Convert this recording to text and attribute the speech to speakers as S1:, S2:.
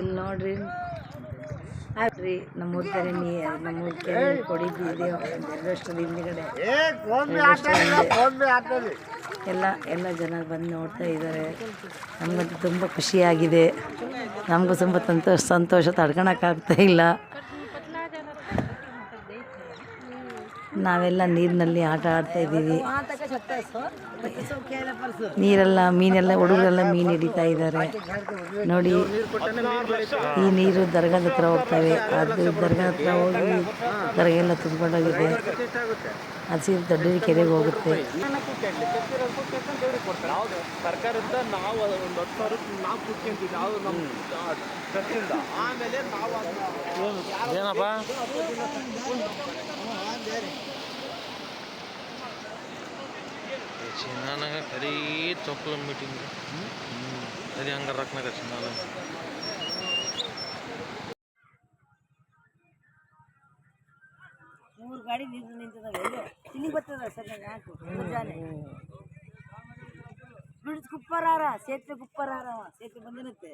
S1: ಇಲ್ಲಿ ನೋಡ್ರಿ. ಆಡ್ರಿ ನಮ್ಮೂರ ಕೆರೆ ನೀ ನಮ್ಮೂರ ಕೆರೆ ಕೊಡಿದ್ದಿದೆ ಎರಡು ವರ್ಷದ ಹಿಂದ್ಗಡೆ. ಎಲ್ಲ ಎಲ್ಲ ಜನ ಬಂದು ನೋಡ್ತಾ ಇದ್ದಾರೆ ನಮಗಂತೂ ತುಂಬ ಖುಷಿಯಾಗಿದೆ. ನಮಗೂ ತುಂಬ ಸಂತೋಷ ಸಂತೋಷ ತಡ್ಕೊಳಕ್ಕಾಗ್ತಾ ಇಲ್ಲ. ನಾವೆಲ್ಲ ನೀರಿನಲ್ಲಿ ಆಟ ಆಡ್ತಾ ಇದ್ದೀವಿ. ನೀರೆಲ್ಲ ಮೀನೆಲ್ಲ ಹುಡುಗರೆಲ್ಲ ಮೀನು ಹಿಡಿತಾ ಇದ್ದಾರೆ. ನೋಡಿ ಈ ನೀರು ದರ್ಗಾದ ಹತ್ರ ಹೋಗ್ತವೆ. ಅದು ದರ್ಗಾ ಹತ್ರ ಹೋಗಿ ದರ್ಗ ಎಲ್ಲ ಹಸಿರು ದೊಡ್ಡ ಕೆರೆಗೆ ಹೋಗುತ್ತೆ.
S2: ಸರ್ಕಾರದಿಂದ ನಾವು ಆಮೇಲೆ ನಾವು ಏನಪ್ಪ? ಚಿನ್ನಾನಾಗ ಕರಿ ಚೊಕ್ಲ ಮೀಟಿಂಗ್ ಕರಿ ಹಂಗ ರಕ್ನಾಗ ಚಿನ್ನಾನ
S1: ಮೂರು ಗಾಡಿ ನೀರು ನಿಂತಿದ್ದಾವೆ ಎಲ್ಲೋ ತಿನ್ನಿ ಬರ್ತದ ಸರ್ ಯಾಕೆ? ಮುಂಜಾನೆ ಬಿಡಿಸ್ ಕುಪ್ಪರಾರ ಸೇತುವೆ ಕುಪ್ಪರಾರ ಸೇತುವೆ ಬಂದಿರುತ್ತೆ.